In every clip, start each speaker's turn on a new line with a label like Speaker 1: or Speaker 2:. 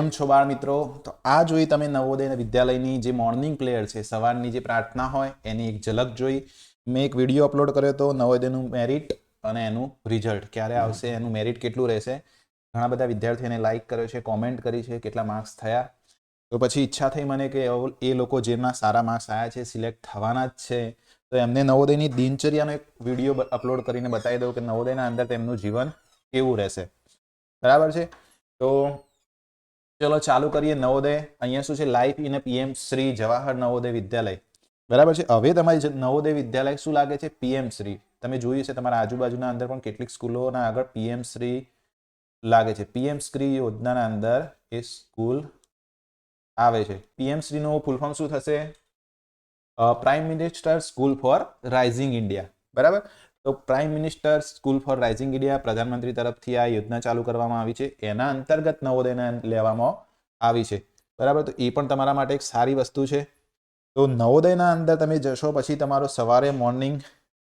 Speaker 1: કેમ છો બાળ મિત્રો? તો આ જોઈ તમે નવોદય વિદ્યાલયની જે મોર્નિંગ પ્લેયર છે, સવારની જે પ્રાર્થના હોય, એની એક ઝલક જોઈ. મેં એક વીડિયો અપલોડ કર્યો હતો નવોદયનું મેરિટ અને એનું રિઝલ્ટ ક્યારે આવશે, એનું મેરિટ કેટલું રહેશે? ઘણા બધા વિદ્યાર્થીઓને લાઇક કર્યો છે કોમેન્ટ કરી છે, કેટલા માર્ક્સ થયા. તો પછી ઈચ્છા થઈ મને કે એ લોકો જેમના સારા માર્ક્સ આવ્યા છે સિલેક્ટ થવાના જ છે. તો એમને નવોદયની દિનચર્યાનો એક વીડિયો અપલોડ કરીને બતાવી દઉં કે નવોદયના અંદર તેમનું જીવન કેવું રહેશે. બરાબર છે? તો ચલો ચાલુ કરીએ નવોદય. અહીંયા શું છે? Life in PM Shri Jawahar Navodaya Vidyalaya. બરાબર છે? હવે તમારી નવોદય વિદ્યાલય શું લાગે છે? પીએમ શ્રી તમે જોયું છે તમારા આજુબાજુના અંદર પણ કેટલીક સ્કૂલોના આગળ પીએમ શ્રી લાગે છે. પીએમ શ્રી યોજનાના અંદર એ સ્કૂલ આવે છે. પીએમ શ્રીનો ફૂલ ફોર્મ શું થશે? Prime minister school for rising India બરાબર? તો prime minister school for rising India પ્રધાનમંત્રી તરફથી આ યોજના ચાલુ કરવામાં આવી છે. એના અંતર્ગત નવોદયને લેવામાં આવી છે. બરાબર? તો એ પણ તમારા માટે એક સારી વસ્તુ છે. તો નવોદયના અંદર તમે જશો પછી તમારો સવારે મોર્નિંગ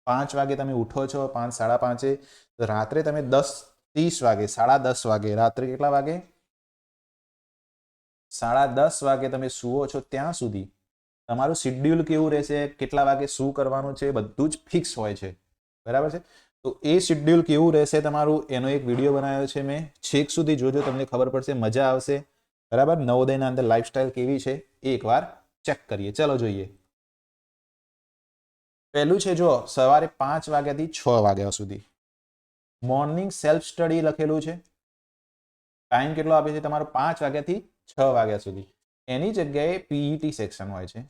Speaker 1: પાંચ વાગે તમે ઉઠો છો, પાંચ, સાડા પાંચે રાત્રે તમે દસ, ત્રીસ વાગે, સાડા દસ વાગે, રાત્રે કેટલા વાગે? સાડા દસ વાગે તમે સુવો છો ત્યાં સુધી. તમારું શિડ્યુલ કેવું રહેશે? કેટલા વાગે શું કરવાનું છે? બધું જ ફિક્સ હોય છે. બરાબર છે? તો એ શિડ્યુલ કેવું રહેશે તમારું? એનો એક વીડિયો બનાવ્યો છે મેં. છેક સુધી જોજો, તમને ખબર પડશે, મજા આવશે. બરાબર? નવોદયના અંદર લાઈફસ્ટાઈલ કેવી છે? એ એકવાર ચેક કરીએ. ચલો જોઈએ. પહેલું છે જો સવારે પાંચ વાગ્યાથી છ વાગ્યા સુધી. મોર્નિંગ સેલ્ફ સ્ટડી લખેલું છે. ટાઈમ કેટલો આપે છે તમારો? પાંચ વાગ્યાથી છ વાગ્યા સુધી. એની જગ્યાએ પીઈટી સેક્શન હોય છે.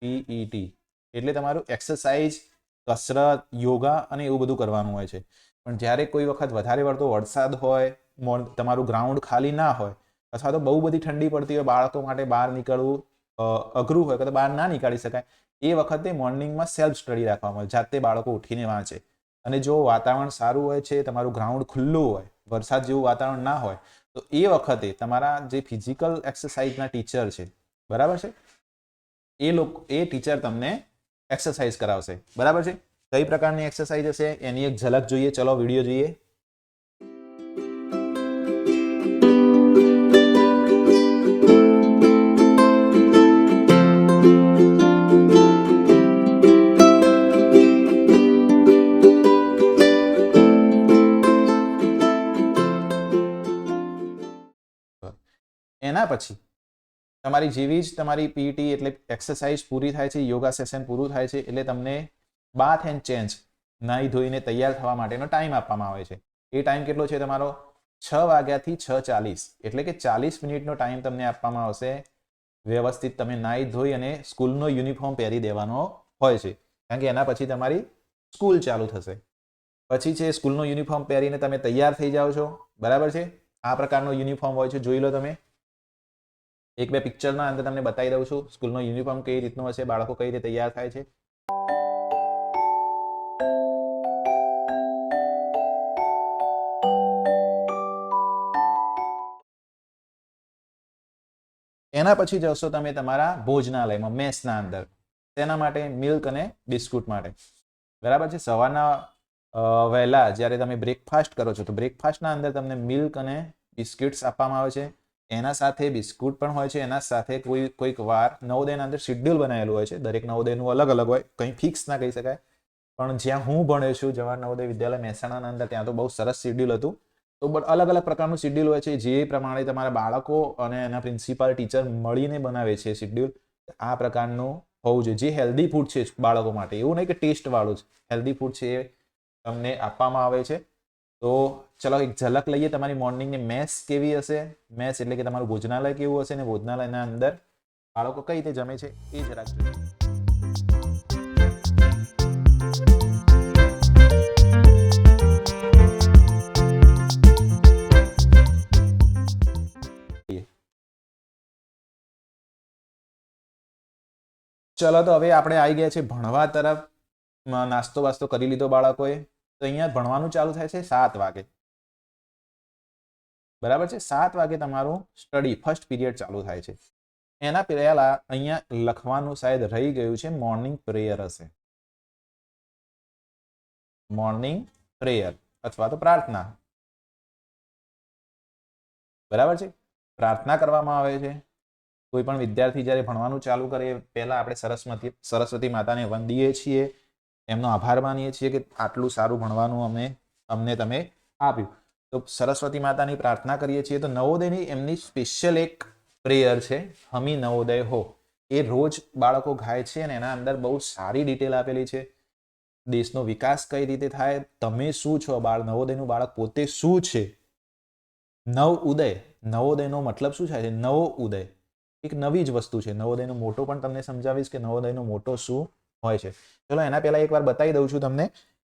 Speaker 1: પીઈટી એટલે તમારું એક્સરસાઇઝ કસરત, યોગા અને એવું બધું કરવાનું હોય છે. પણ જ્યારે કોઈ વખત વધારે પડતો વરસાદ હોય મોર- તમારું ગ્રાઉન્ડ ખાલી ના હોય, અથવા તો બહુ બધી ઠંડી પડતી હોય, બાળકો માટે બહાર નીકળવું અઘરું હોય તો બહાર ના નીકાળી શકાય, એ વખતે મોર્નિંગમાં સેલ્ફ સ્ટડી રાખવામાં આવે જાતે બાળકો ઉઠીને વાંચે. અને જો વાતાવરણ સારું હોય છે, તમારું ગ્રાઉન્ડ ખુલ્લું હોય, વરસાદ જેવું વાતાવરણ ના હોય, તો એ વખતે તમારા જે ફિઝિકલ એક્સરસાઇઝના ટીચર છે, બરાબર છે? એ લોકો, એ ટીચર તમને એક્સરસાઇઝ કરાવશે બરાબર છે કઈ પ્રકારની એક્સરસાઇઝ હશે એની એક ઝલક જોઈએ ચલો વીડિયો જોઈએ. એના પછી તમારી જેવી જ તમારી પીટી એટલે એક્સરસાઇઝ પૂરી થાય છે, યોગા સેશન પૂરું થાય છે, એટલે તમને બાથ એન્ડ ચેન્જ નાહી ધોઈને તૈયાર થવા માટેનો ટાઈમ આપવામાં આવે છે. એ ટાઈમ કેટલો છે તમારો? છ વાગ્યાથી છ ચાલીસ. એટલે કે ચાલીસ મિનિટનો ટાઈમ તમને આપવામાં આવશે. વ્યવસ્થિત તમે નાહી ધોઈ અને સ્કૂલનો યુનિફોર્મ પહેરી દેવાનો હોય છે. કારણ કે એના પછી તમારી સ્કૂલ ચાલુ થશે. પછી છે સ્કૂલનો યુનિફોર્મ પહેરીને તમે તૈયાર થઈ જાઓ છો. બરાબર છે? આ પ્રકારનો યુનિફોર્મ હોય છે. જોઈ લો તમે. એક બે પિક્ચરના અંદર તમને બતાવી દઉં છું. સ્કૂલનો યુનિફોર્મ કઈ રીતનો હશે, બાળકો કઈ રીતે તૈયાર થાય છે? એના પછી જશો તમે તમારા ભોજનાલયમાં, મેસના અંદર. તેના માટે મિલ્ક અને બિસ્કુટ માટે. બરાબર છે? સવારના વહેલા જ્યારે તમે બ્રેકફાસ્ટ કરો છો, તો બ્રેકફાસ્ટના અંદર તમને મિલ્ક અને બિસ્કિટ્સ આપવામાં આવે છે. એના સાથે બિસ્કુટ પણ હોય છે, એના સાથે કોઈ, કોઈક વાર નવોદયના અંદર શિડ્યુલ બનાવેલું હોય છે. દરેક નવોદયનું અલગ અલગ હોય, કંઈ ફિક્સ ના કહી શકાય. પણ જ્યાં હું ભણ્યો છું, જવાહર નવોદય વિદ્યાલય મહેસાણાના અંદર, ત્યાં તો બહુ સરસ શિડ્યુલ હતું. તો બટ અલગ અલગ પ્રકારનું શિડ્યુલ હોય છે. જે પ્રમાણે તમારા બાળકો અને એના પ્રિન્સિપાલ, ટીચર મળીને બનાવે છે શિડ્યુલ, આ પ્રકારનું હોવું જોઈએ. જે હેલ્ધી ફૂડ છે બાળકો માટે, એવું નહીં કે ટેસ્ટ વાળું જ. હેલ્ધી ફૂડ છે એ તમને આપવામાં આવે છે. તો ચલો એક ઝલક લઈએ તમારી મોર્નિંગની મેસ કેવી હશે? મેસ એટલે કે તમારું ભોજનાલય કેવું હશે ને ભોજનાલયના અંદર? બાળકો કઈ રીતે જમે છે એ જરાક જોઈએ. ચલો તો હવે આપણે આવી ગયા છે ભણવા તરફ. નાસ્તો વાસ્તો કરી લીધો બાળકોએ. તો અહીંયા ભણવાનું ચાલુ થાય છે સાત વાગે. બરાબર છે? સાત વાગે તમારું સ્ટડી ફર્સ્ટ પીરિયડ ચાલુ થાય છે. એના પહેલા અહીંયા લખવાનું શાયદ રહી ગયું છે મોર્નિંગ પ્રેયર હશે. મોર્નિંગ પ્રેયર અથવા તો પ્રાર્થના. બરાબર છે? પ્રાર્થના કરવામાં આવે છે. કોઈ પણ વિદ્યાર્થી જ્યારે ભણવાનું ચાલુ કરે, પહેલા આપણે સરસ્વતી સરસ્વતી માતાને વંદીએ છીએ. એમનો આભાર માનીએ છીએ કે આટલું સારું ભણવાનું અમે, અમને તમે આપ્યું. તો સરસ્વતી માતાની પ્રાર્થના કરીએ છીએ તો નવોદયની એમની સ્પેશિયલ એક પ્રેયર છે, હમી નવોદય હો. એ રોજ બાળકો ગાય છે અને એના અંદર બહુ સારી ડિટેલ આપેલી છે. દેશનો વિકાસ કઈ રીતે થાય, તમે શું છો બાળ, નવોદયનું બાળક પોતે શું છે? નવ ઉદય, નવોદયનો મતલબ શું થાય છે? નવો ઉદય. એક નવી જ વસ્તુ છે, નવોદયનો મોટો પણ તમને સમજાવીશ કે નવોદયનો મોટો શું હોય છે. ચલો એના પહેલા એકવાર બતાવી દઉં છું તમને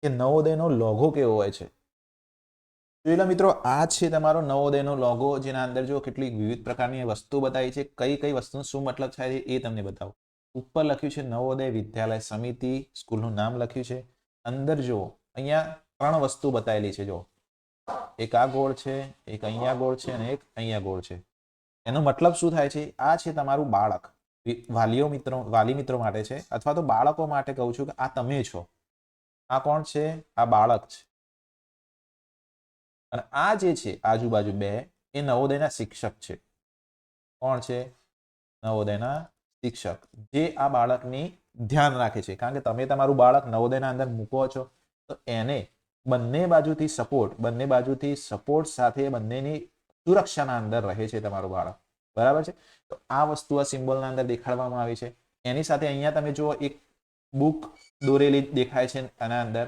Speaker 1: કે નવોદયનો લોગો કેવો હોય છે. જોઈ લો મિત્રો, આ છે તમારો નવોદયનો લોગો, જેના અંદર જો કેટલીક વિવિધ પ્રકારની વસ્તુ બતાવી છે. કઈ કઈ વસ્તુનો શું મતલબ થાય છે એ તમને બતાવો. ઉપર લખ્યું છે નવોદય વિદ્યાલય સમિતિ, સ્કૂલનું નામ લખ્યું છે. અંદર જુઓ, અહીંયા ત્રણ વસ્તુ બતાવેલી છે જો એક આ ગોળ છે, એક અહીંયા ગોળ છે અને એક અહીંયા ગોળ છે. એનો મતલબ શું થાય છે? આ છે તમારું બાળક. વાલીઓ મિત્રો, વાલી મિત્રો માટે છે અથવા તો બાળકો માટે કહું છું કે આ તમે છો. આ કોણ છે? આ બાળક છે. અને આ જે છે આજુબાજુ બે એ નવોદયના શિક્ષક છે. કોણ છે? નવોદયના શિક્ષક. જે આ બાળકની ધ્યાન રાખે છે. કારણ કે તમે તમારું બાળક નવોદયના અંદર મૂકો છો, તો એને બંને બાજુથી સપોર્ટ બંને બાજુથી સપોર્ટ સાથે બંનેની સુરક્ષાના અંદર રહે છે તમારું બાળક. બરાબર છે? તો આ વસ્તુ આ સિમ્બોલના અંદર દેખાડવામાં આવી છે. એની સાથે અહીંયા તમે જુઓ, એક બુક દોરેલી દેખાય છે આના અંદર.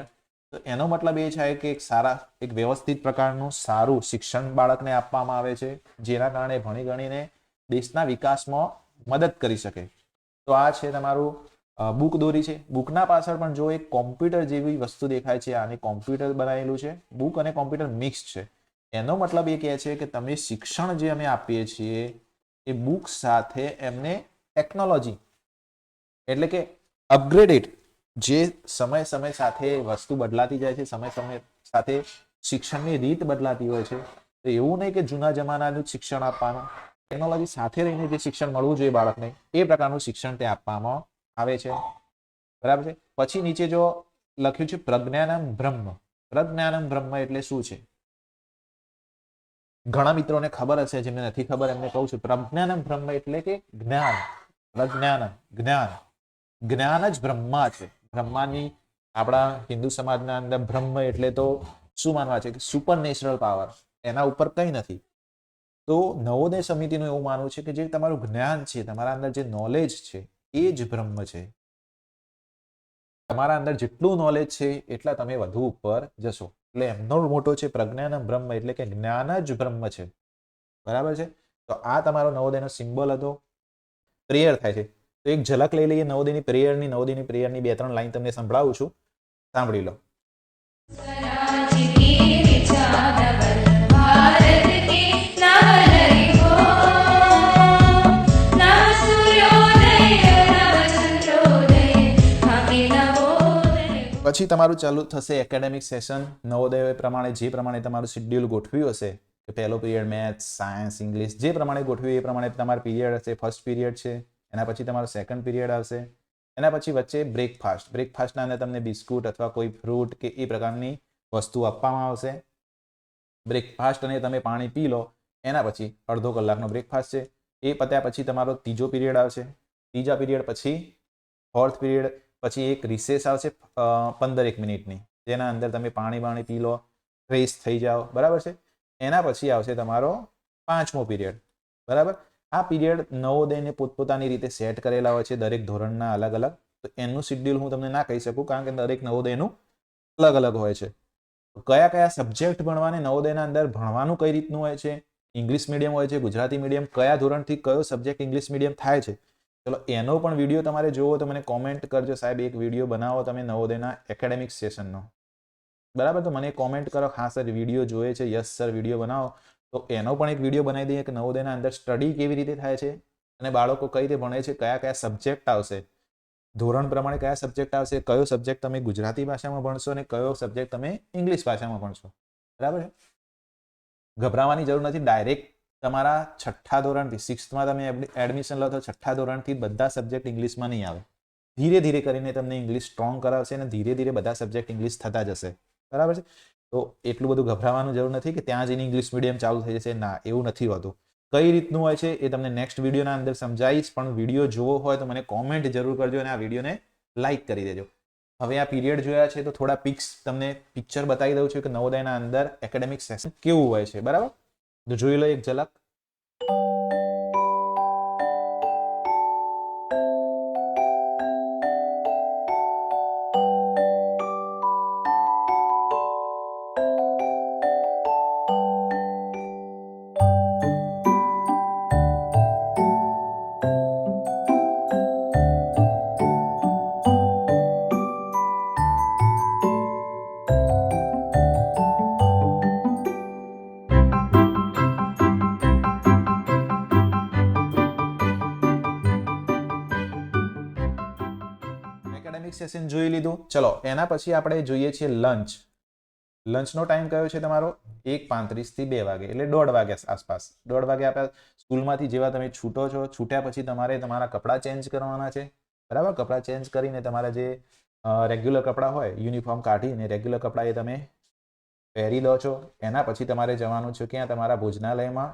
Speaker 1: તો એનો મતલબ એ છે કે એક સારા, એક વ્યવસ્થિત પ્રકારનું સારું શિક્ષણ બાળકને આપવામાં આવે છે, જેના કારણે ભણી ગણીને દેશના વિકાસમાં મદદ કરી શકે. તો આ છે તમારું બુક દોરી છે. બુકના પાછળ પણ જો એક કોમ્પ્યુટર જેવી વસ્તુ દેખાય છે. આને કોમ્પ્યુટર બનાવેલું છે. બુક અને કોમ્પ્યુટર મિક્સ છે. એનો મતલબ એ કહે છે કે તમે શિક્ષણ જે અમે આપીએ છીએ એ બુક સાથે એમને ટેકનોલોજી એટલે કે અપગ્રેડેડ જે સમય સમય સાથે વસ્તુ બદલાતી જાય છે, સમય સમય સાથે શિક્ષણની રીત બદલાતી હોય છે, તો એવું નહીં કે જૂના જમાનાનું શિક્ષણ આપવાનું. ટેકનોલોજી સાથે રહીને જે શિક્ષણ મળવું જોઈએ બાળકને, એ પ્રકારનું શિક્ષણ ત્યાં આપવામાં આવે છે. બરાબર છે? પછી નીચે જો લખ્યું છે પ્રજ્ઞાનમ બ્રહ્મ. પ્રજ્ઞાનમ બ્રહ્મ એટલે શું છે? ઘણા મિત્રોને ખબર હશે, જેમને નથી ખબર, એમને કહું છું, પ્રજ્ઞાનમ બ્રહ્મ એટલે કે જ્ઞાન. પ્રજ્ઞાનમ જ્ઞાન. જ્ઞાન જ બ્રહ્મા છે. બ્રહ્માની આપણા હિન્દુ સમાજના અંદર બ્રહ્મ એટલે તો શું માનવા છે? કે સુપર નેચરલ પાવર એના ઉપર કંઈ નથી. તો નવોદય સમિતિનું એવું માનવું છે કે જે તમારું જ્ઞાન છે, તમારા અંદર જે નોલેજ છે, એ જ બ્રહ્મ છે. તમારા અંદર જેટલું નોલેજ છે, એટલા તમે વધુ ઉપર જશો. એટલે એમનો મોટો છે પ્રજ્ઞાન બ્રહ્મ, એટલે કે જ્ઞાન જ બ્રહ્મ છે. બરાબર છે? તો આ તમારો નવોદયનો સિમ્બોલ હતો. પ્રેયર થાય છે. તો એક ઝલક લઈ લઈએ નવોદયની પ્રેયરની નવોદયની પ્રેયરની બે ત્રણ લાઈન તમને સંભળાવું છું. સાંભળી લો. પછી તમારું ચાલુ થશે એકેડેમિક સેશન નવોદય પ્રમાણે જે પ્રમાણે તમારું શેડ્યુલ ગોઠવ્યું હશે, કે પહેલો પીરિયડ મેથ્સ સાયન્સ ઇંગ્લિશ જે પ્રમાણે ગોઠવ્યું એ પ્રમાણે તમારો પીરિયડ હશે ફર્સ્ટ પીરિયડ છે, એના પછી તમારો સેકન્ડ પીરિયડ આવશે. એના પછી વચ્ચે બ્રેકફાસ્ટ બ્રેકફાસ્ટના અંદર તમને બિસ્કુટ અથવા કોઈ ફ્રૂટ કે એ પ્રકારની વસ્તુ આપવામાં આવશે. બ્રેકફાસ્ટ અને તમે પાણી પી લો, એના પછી અડધો કલાકનો બ્રેકફાસ્ટ છે. એ પત્યા પછી તમારો ત્રીજો પીરિયડ આવશે. ત્રીજા પીરિયડ પછી ફોર્થ પીરિયડ પછી એક રિસેસ આવશે પંદર એક મિનિટની. જેના અંદર તમે પાણી પાણી પી લો ફ્રેશ થઈ જાઓ. બરાબર છે? એના પછી આવશે તમારો પાંચમો પીરિયડ બરાબર? આ પીરિયડ નવોદયને પોતપોતાની રીતે સેટ કરેલા હોય છે દરેક ધોરણના અલગ અલગ. તો એનું શિડ્યુલ હું તમને ના કહી શકું કારણ કે દરેક નવોદયનું અલગ અલગ હોય છે. કયા કયા સબ્જેક્ટ ભણવાને નવોદયના અંદર ભણવાનું કઈ રીતનું હોય છે? ઇંગ્લિશ મીડિયમ હોય છે, ગુજરાતી મીડિયમ કયા ધોરણથી કયો સબ્જેક્ટ ઇંગ્લિશ મીડિયમ થાય છે? ચલો, એનો પણ વીડિયો તમારે જોવો, તો મને કોમેન્ટ કરજો સાહેબ, એક વીડિયો બનાવો તમે નવોદયના એકેડેમિક સેશનનો બરાબર? તો મને કોમેન્ટ કરો, હા સર વીડિયો જોઈએ છે યસ સર વીડિયો બનાવો. તો એનો પણ એક વીડિયો બનાવી દઈએ કે નવોદયના અંદર સ્ટડી કેવી રીતે થાય છે અને બાળકો કઈ રીતે ભણે છે, કયા કયા સબ્જેક્ટ આવશે? ધોરણ પ્રમાણે કયા સબ્જેક્ટ આવશે? કયો સબ્જેક્ટ તમે ગુજરાતી ભાષામાં ભણશો અને કયો સબ્જેક્ટ તમે ઇંગ્લિશ ભાષામાં ભણશો? બરાબર છે? ગભરાવાની જરૂર નથી ડાયરેક્ટ તમારા છઠ્ઠા ધોરણથી સિક્સ્થમાં તમે એડમિશન લો તો છઠ્ઠા ધોરણથી બધા સબ્જેક્ટ ઇંગ્લિશમાં નહીં આવે. ધીરે ધીરે કરીને તમને ઇંગ્લિશ સ્ટ્રોંગ કરાવશે અને ધીરે ધીરે બધા સબ્જેક્ટ ઇંગ્લિશ થતા જશે. બરાબર છે? તો એટલું બધું ગભરાવાનું જરૂર નથી કે ત્યાં જઈને ઇંગ્લિશ મીડિયમ ચાલુ થઈ જશે. ના, એવું નથી હોતું. કઈ રીતનું હોય છે એ તમને નેક્સ્ટ વિડીયોના અંદર સમજાવીશ, પણ વીડિયો જોવો હોય તો મને કોમેન્ટ જરૂર કરજો અને આ વિડીયોને લાઇક કરી દેજો. હવે આ પીરિયડ જોયા છે તો થોડા પિક્સ તમને પિક્ચર બતાવી દઉં છું કે નવોદયના અંદર એકેડેમિક સેશન કેવું હોય છે. બરાબર? જોઈ લો એક ઝલક સેશન જોઈ લીધું. ચલો, એના પછી આપણે જોઈએ છીએ લંચ લંચનો ટાઈમ કયો છે તમારો? એક પાંત્રીસથી બે વાગે, એટલે દોઢ વાગ્યા આસપાસ. દોઢ વાગે આપણે સ્કૂલમાંથી જેવા તમે છૂટો છો, છૂટ્યા પછી તમારે તમારા કપડાં ચેન્જ કરવાના છે. બરાબર? કપડાં ચેન્જ કરીને તમારા જે રેગ્યુલર કપડાં હોય યુનિફોર્મ કાઢીને રેગ્યુલર કપડાં એ તમે પહેરી લો છો. એના પછી તમારે જવાનું છે ક્યાં? તમારા ભોજનાલયમાં.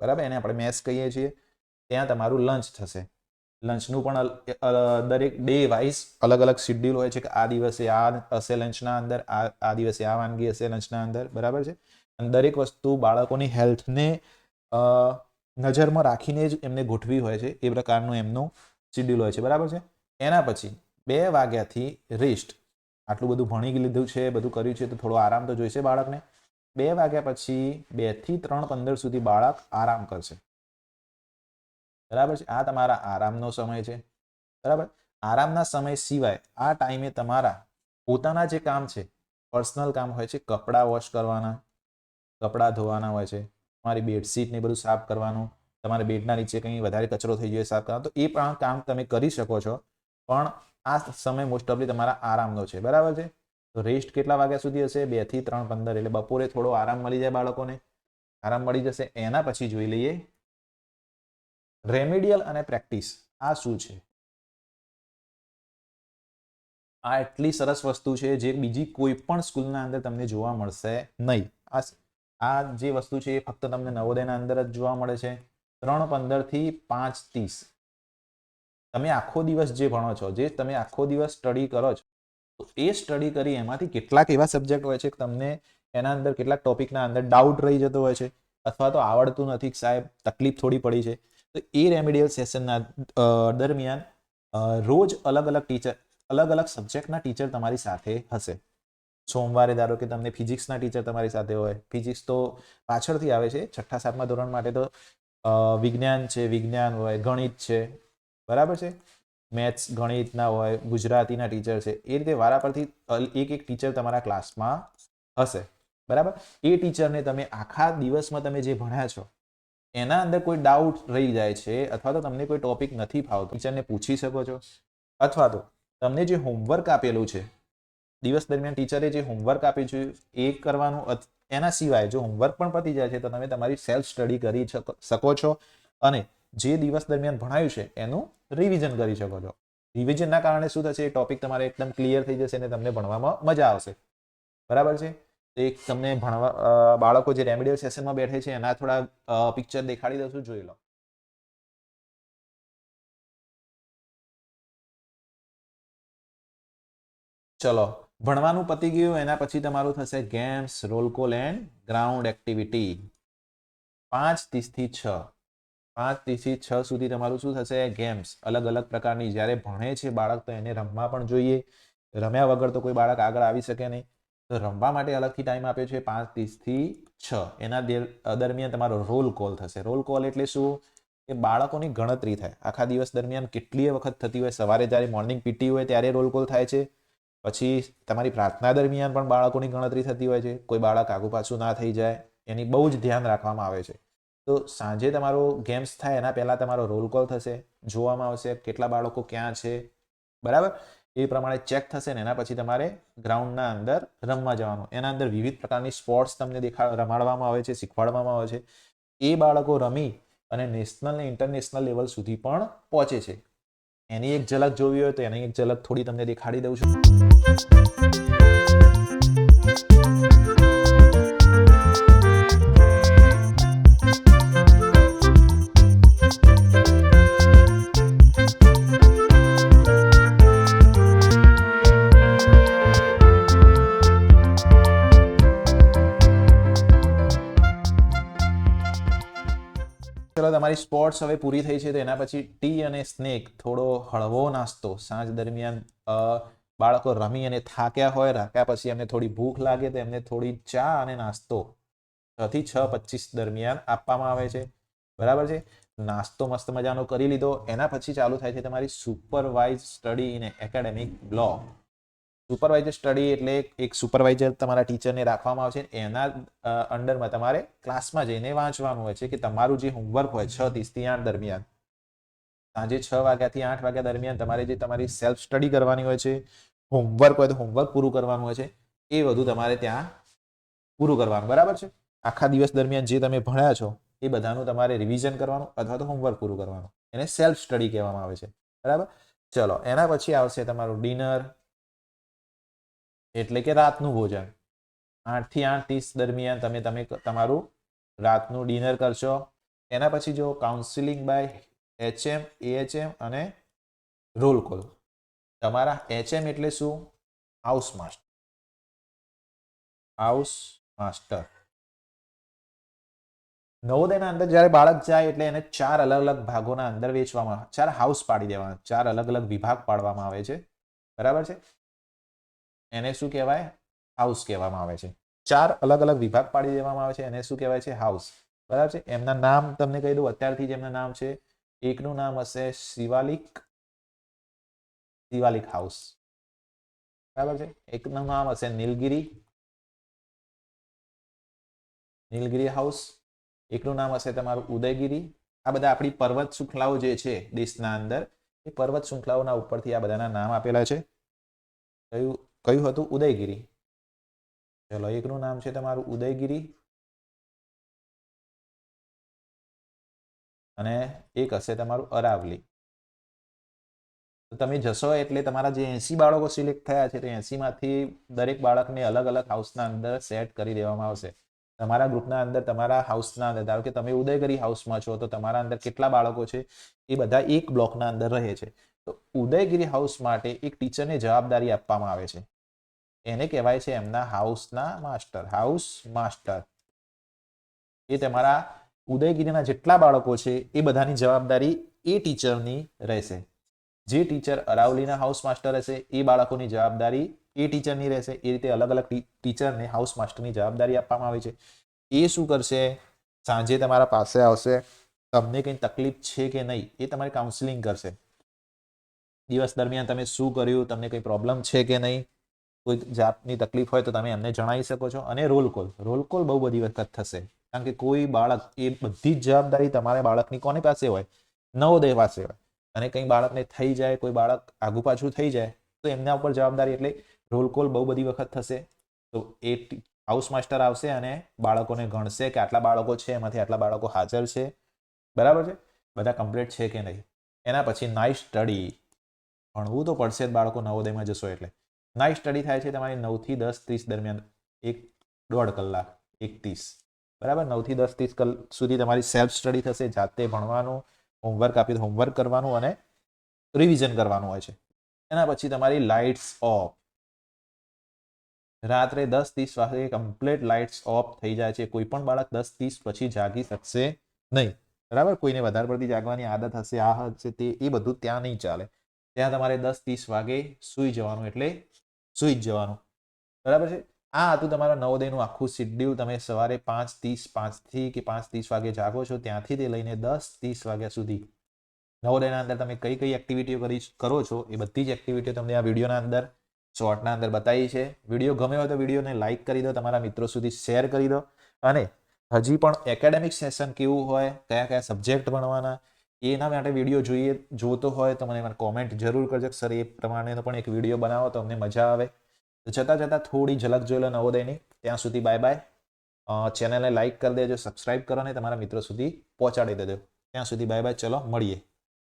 Speaker 1: બરાબર? એને આપણે મેસ કહીએ છીએ. ત્યાં તમારું લંચ થશે. લંચનું પણ દરેક ડે વાઇઝ અલગ અલગ શેડ્યુલ હોય છે કે આ દિવસે આ હશે લંચના અંદર, આ આ દિવસે આ વાનગી હશે લંચના અંદર, બરાબર છે? અને દરેક વસ્તુ બાળકોની હેલ્થને નજરમાં રાખીને જ એમને ગોઠવી હોય છે, એ પ્રકારનું એમનું શેડ્યુલ હોય છે, બરાબર છે? એના પછી બે વાગ્યાથી રેસ્ટ આટલું બધું ભણી લીધું છે, બધું કર્યું છે, તો થોડો આરામ તો જોઈશે બાળકને. બે વાગ્યા પછી બેથી ત્રણ પંદર સુધી બાળક આરામ કરશે. બરાબર છે? આ તમારા આરામનો સમય છે. બરાબર? આરામના સમય સિવાય આ ટાઈમે તમારા પોતાના જે કામ છે, પર્સનલ કામ હોય છે, કપડાં વોશ કરવાના, કપડાં ધોવાના હોય છે, તમારી બેડશીટ ને બધું સાફ કરવાનું, તમારે બેડના નીચે કંઈ વધારે કચરો થઈ જાય સાફ કરવાનો, તો એ પણ કામ તમે કરી શકો છો. પણ આ સમય મોસ્ટ ઓફલી તમારા આરામનો છે. બરાબર છે? તો રેસ્ટ કેટલા વાગ્યા સુધી હશે? બેથી ત્રણ પંદર. એટલે બપોરે થોડો આરામ મળી જાય બાળકોને. આરામ મળી જશે. એના પછી જોઈ લઈએ રેમેડિયલ અને પ્રેક્ટિસ આ શું છે? આ એટલી સરસ વસ્તુ છે જે બીજી કોઈ પણ સ્કૂલના અંદર તમને જોવા મળશે નહીં. આ આ જે વસ્તુ છે એ ફક્ત તમને નવોદયના અંદર જ જોવા મળે છે. ત્રણ પંદરથી પાંચ ત્રીસ. તમે આખો દિવસ જે ભણો છો, જે તમે આખો દિવસ સ્ટડી કરો છો, તો એ સ્ટડી કરી એમાંથી કેટલાક એવા સબ્જેક્ટ હોય છે કે તમને એના અંદર કેટલાક ટોપિકના અંદર ડાઉટ રહી જતો હોય છે. અથવા તો આવડતું નથી સાહેબ, તકલીફ થોડી પડી છે. તો એ રેમેડિયલ સેશનના દરમિયાન રોજ અલગ અલગ ટીચર અલગ અલગ સબ્જેક્ટના ટીચર તમારી સાથે હશે. સોમવારે ધારો કે તમને ફિઝિક્સના ટીચર તમારી સાથે હોય. ફિઝિક્સ તો પાછળથી આવે છે, છઠ્ઠા, સાતમા ધોરણ માટે તો વિજ્ઞાન છે, વિજ્ઞાન હોય, ગણિત છે. બરાબર છે? મેથ્સ ગણિતના હોય ગુજરાતીના ટીચર છે. એ રીતે વારા પરથી એક એક ટીચર તમારા ક્લાસમાં હશે. બરાબર? એ ટીચરને તમે આખા દિવસમાં તમે જે ભણ્યા છો એના અંદર કોઈ ડાઉટ રહી જાય છે અથવા તો તમને કોઈ ટોપિક નથી ફાવતો ટીચરને પૂછી શકો છો. અથવા તો તમને જે હોમવર્ક આપેલું છે, દિવસ દરમિયાન ટીચરે જે હોમવર્ક આપ્યું છે, એ કરવાનું એના સિવાય જો હોમવર્ક પણ પતી જાય છે, તો તમે તમારી સેલ્ફ સ્ટડી કરી શકો- છો. અને જે દિવસ દરમિયાન ભણાયું છે, એનું રિવિઝન કરી શકો છો. રિવિઝનના કારણે શું થશે? એ ટોપિક તમારે એકદમ ક્લિયર થઈ જશે અને તમને ભણવામાં મજા આવશે. બરાબર છે? એક તમને ભણવા બાળકો જે રેમેડિયલ સેશનમાં બેઠે છે, એના થોડા પિક્ચર દેખાડી દઉં છું, જોઈ લો. ચલો, ભણવાનું પતી ગયું, એના પછી તમારું થશે games roll call and ground activity પાંચ ત્રીસથી છ. પાંચ ત્રીસથી છ સુધી તમારું શું થશે? ગેમ્સ અલગ અલગ પ્રકારની, જ્યારે ભણે છે બાળક, તો એને રમવા પણ જોઈએ. રમ્યા વગર તો કોઈ બાળક આગળ આવી શકે નહીં. તો રમવા માટે અલગથી ટાઈમ આપ્યો છે પાંચ ત્રીસથી છ. એના દરમિયાન તમારો રોલ કોલ થશે. રોલ કોલ એટલે શું? કે બાળકોની ગણતરી થાય. આખા દિવસ દરમિયાન કેટલીય વખત થતી હોય? સવારે જ્યારે મોર્નિંગ પીટી હોય ત્યારે રોલ કોલ થાય છે. પછી તમારી પ્રાર્થના દરમિયાન પણ બાળકોની ગણતરી થતી હોય છે. કોઈ બાળક આગુ પાછું ના થઈ જાય. એની બહુ જ ધ્યાન રાખવામાં આવે છે. તો સાંજે તમારો ગેમ્સ થાય એના પહેલાં તમારો રોલ કોલ થશે. જોવામાં આવશે કેટલા બાળકો ક્યાં છે. બરાબર? એ પ્રમાણે ચેક થશે ને એના પછી તમારે ગ્રાઉન્ડના અંદર રમવા જવાનું. એના અંદર વિવિધ પ્રકારની સ્પોર્ટ્સ તમને દેખા, રમાડવામાં આવે છે, શીખવાડવામાં આવે છે. એ બાળકો રમી અને નેશનલ ને ઇન્ટરનેશનલ લેવલ સુધી પણ પહોંચે છે. એની એક ઝલક જોવી હોય તો એની એક ઝલક થોડી તમને દેખાડી દઉં છું. સ્પોર્ટ્સ હવે પૂરી થઈ છે તો એના પછી ટી અને સ્નેક, થોડો હળવો નાસ્તો, સાંજ દરમિયાન બાળકો રમી અને થાક્યા હોય, રાખ્યા પછી એમને થોડી ભૂખ લાગે તો એમને થોડી ચા અને નાસ્તો છ થી છ પચીસ દરમિયાન આપવામાં આવે છે. બરાબર છે? નાસ્તો મસ્ત મજાનો કરી લીધો. એના પછી ચાલુ થાય છે તમારી supervise study in academic block supervisor study એટલે એક સુપરવાઇઝર તમારા ટીચરને રાખવામાં આવે છે એના અંડરમાં તમારે ક્લાસમાં જઈને વાંચવાનું હોય છે કે તમારું જે હોમવર્ક હોય છ ત્રીસથી આઠ દરમિયાન. સાંજે છ વાગ્યાથી આઠ વાગ્યા દરમિયાન તમારે જે તમારી સેલ્ફ સ્ટડી કરવાની હોય છે, હોમવર્ક હોય તો હોમવર્ક પૂરું કરવાનું હોય છે, એ બધું તમારે ત્યાં પૂરું કરવાનું, બરાબર છે? આખા દિવસ દરમિયાન જે તમે ભણ્યા છો, એ બધાનું તમારે રિવિઝન કરવાનું અથવા તો હોમવર્ક પૂરું કરવાનું. એને સેલ્ફ સ્ટડી કહેવામાં આવે છે. બરાબર? ચલો, એના પછી આવશે તમારું ડિનર એટલે કે રાતનું ભોજન. આઠથી આઠ ત્રીસ દરમિયાન તમે તમે તમારું રાતનું ડિનર કરશો. એના પછી જો કાઉન્સિલિંગ બાય એચએમ એએચએમ અને રોલ કોલ તમારા એચએમ એટલે શું? હાઉસ માસ્ટર હાઉસ માસ્ટર નવોદયના અંદર જ્યારે બાળક જાય એટલે એને ચાર અલગ અલગ ભાગોના અંદર વેચવામાં ચાર હાઉસ પાડી દેવાના, ચાર અલગ અલગ વિભાગ પાડવામાં આવે છે. બરાબર છે? એને શું કહેવાય? હાઉસ કહેવામાં આવે છે. ચાર અલગ અલગ વિભાગ પાડી દેવામાં આવે છે. એને શું કહેવાય છે? હાઉસ બરાબર છે? એમના નામ તમને કહી દઉં. અત્યારથી જ એમના નામ છે. એકનું નામ હશે શિવાલિક શિવાલિક હાઉસ બરાબર છે? એકનું નામ હશે નીલગીરી નીલગીરી હાઉસ એકનું નામ હશે તમારું ઉદયગીરી. આ બધા આપણી પર્વત શૃંખલાઓ જે છે દેશના અંદર, એ પર્વત શૃંખલાઓના ઉપરથી આ બધાના નામ આપેલા છે. કયું? કયું હતું ઉદયગીરી. ચલો, એકનું નામ છે તમારું ઉદયગીરી. અને એક હશે તમારું અરાવલી. તો તમે જશો એટલે તમારા જે એસી બાળકો સિલેક્ટ થયા છે, તો એસીમાંથી દરેક બાળકને અલગ અલગ હાઉસના અંદર સેટ કરી દેવામાં આવશે. તમારા ગ્રુપના અંદર તમારા હાઉસના અંદર, ધારો કે તમે ઉદયગીરી હાઉસમાં છો, તો તમારા અંદર કેટલા બાળકો છે? એ બધા એક બ્લોકના અંદર રહે છે. તો ઉદયગીરી હાઉસ માટે એક ટીચરને જવાબદારી આપવામાં આવે છે. એને કહેવાય છે એમના હાઉસના માસ્ટર હાઉસ માસ્ટર એ તમારા ઉદયગીરીના જેટલા બાળકો છે, એ બધાની જવાબદારી એ ટીચરની રહેશે. જે ટીચર અરાવલીના હાઉસ માસ્ટર હશે એ બાળકોની જવાબદારી એ ટીચરની રહેશે. એ રીતે અલગ અલગ ટીચરને હાઉસ માસ્ટરની જવાબદારી આપવામાં આવે છે. એ શું કરશે? સાંજે તમારા પાસે આવશે. તમને કંઈ તકલીફ છે કે નહીં? એ તમારે કાઉન્સિલિંગ કરશે. દિવસ દરમિયાન તમે શું કર્યું, તમને કંઈ પ્રોબ્લેમ છે કે નહીં? કોઈ જાતની તકલીફ હોય તો તમે એમને જણાવી શકો છો અને રોલ કોલ રોલ કોલ બહુ બધી વખત થશે. કારણ કે કોઈ બાળક, એ બધી જ જવાબદારી તમારા બાળકની કોની પાસે હોય? નવોદય પાસે હોય. અને કંઈ બાળકને થઈ જાય, કોઈ બાળક આગુ પાછું થઈ જાય, તો એમના ઉપર જવાબદારી એટલે રોલ કોલ બહુ બધી વખત થશે. તો એ હાઉસ માસ્ટર આવશે અને બાળકોને ગણશે કે આટલા બાળકો છે, એમાંથી આટલા બાળકો હાજર છે. બરાબર છે? બધા કમ્પ્લીટ છે કે નહીં? એના પછી નાઇટ સ્ટડી ભણવું તો પડશે જ, બાળકો નવોદયમાં જશો એટલે. નાઇટ સ્ટડી થાય છે તમારી નવથી દસ ત્રીસ દરમિયાન, એક દોઢ કલાક, એક ત્રીસ. બરાબર? નવથી દસ ત્રીસ કલાક સુધી તમારી સેલ્ફ સ્ટડી થશે, જાતે ભણવાનું હોમવર્ક આપ્યું હોમવર્ક કરવાનું અને રિવિઝન કરવાનું હોય છે. એના પછી તમારી લાઇટ્સ ઓફ રાત્રે દસ ત્રીસ વાગે કમ્પ્લીટ લાઇટ્સ ઓફ થઈ જાય છે. કોઈ પણ બાળક દસ ત્રીસ પછી જાગી શકશે નહીં. બરાબર? કોઈને વધારે પડતી જાગવાની આદત હશે, આ હશે, તે, એ બધું ત્યાં નહીં ચાલે. ત્યાં તમારે દસ ત્રીસ વાગે સૂઈ જવાનું એટલે સૂઈ જ જવાનું. બરાબર છે? આ હતું તમારા નવોદયનું આખું શિડ્યુલ તમે સવારે પાંચ ત્રીસ પાંચથી કે પાંચ ત્રીસ વાગે જાગો છો, ત્યાંથી તે લઈને દસ ત્રીસ વાગ્યા સુધી. નવોદયના અંદર તમે કઈ કઈ એક્ટિવિટીઓ કરી કરો છો, એ બધી જ એક્ટિવિટીઓ તમને આ વિડીયોના અંદર શોર્ટના અંદર બતાવી છે. વીડિયો ગમ્યો હોય તો વિડીયોને લાઇક કરી દો, તમારા મિત્રો સુધી શેર કરી દો. અને હજી પણ એકેડેમિક સેશન કેવું હોય કયા કયા સબ્જેક્ટ ભણવાના એના માટે વીડિયો જોઈએ, જોતો હોય તો મને કોમેન્ટ જરૂર કરજો સર, એ પ્રમાણેનો પણ એક વીડિયો બનાવો તો અમને મજા આવે. તો જતાં જતાં થોડી ઝલક જોઈ લો નવોદયની. ત્યાં સુધી બાય બાય ચેનલને લાઇક કરી દેજો સબસ્ક્રાઇબ કરો અને તમારા મિત્રો સુધી પહોંચાડી દેજો. ત્યાં સુધી બાય બાય ચલો, મળીએ.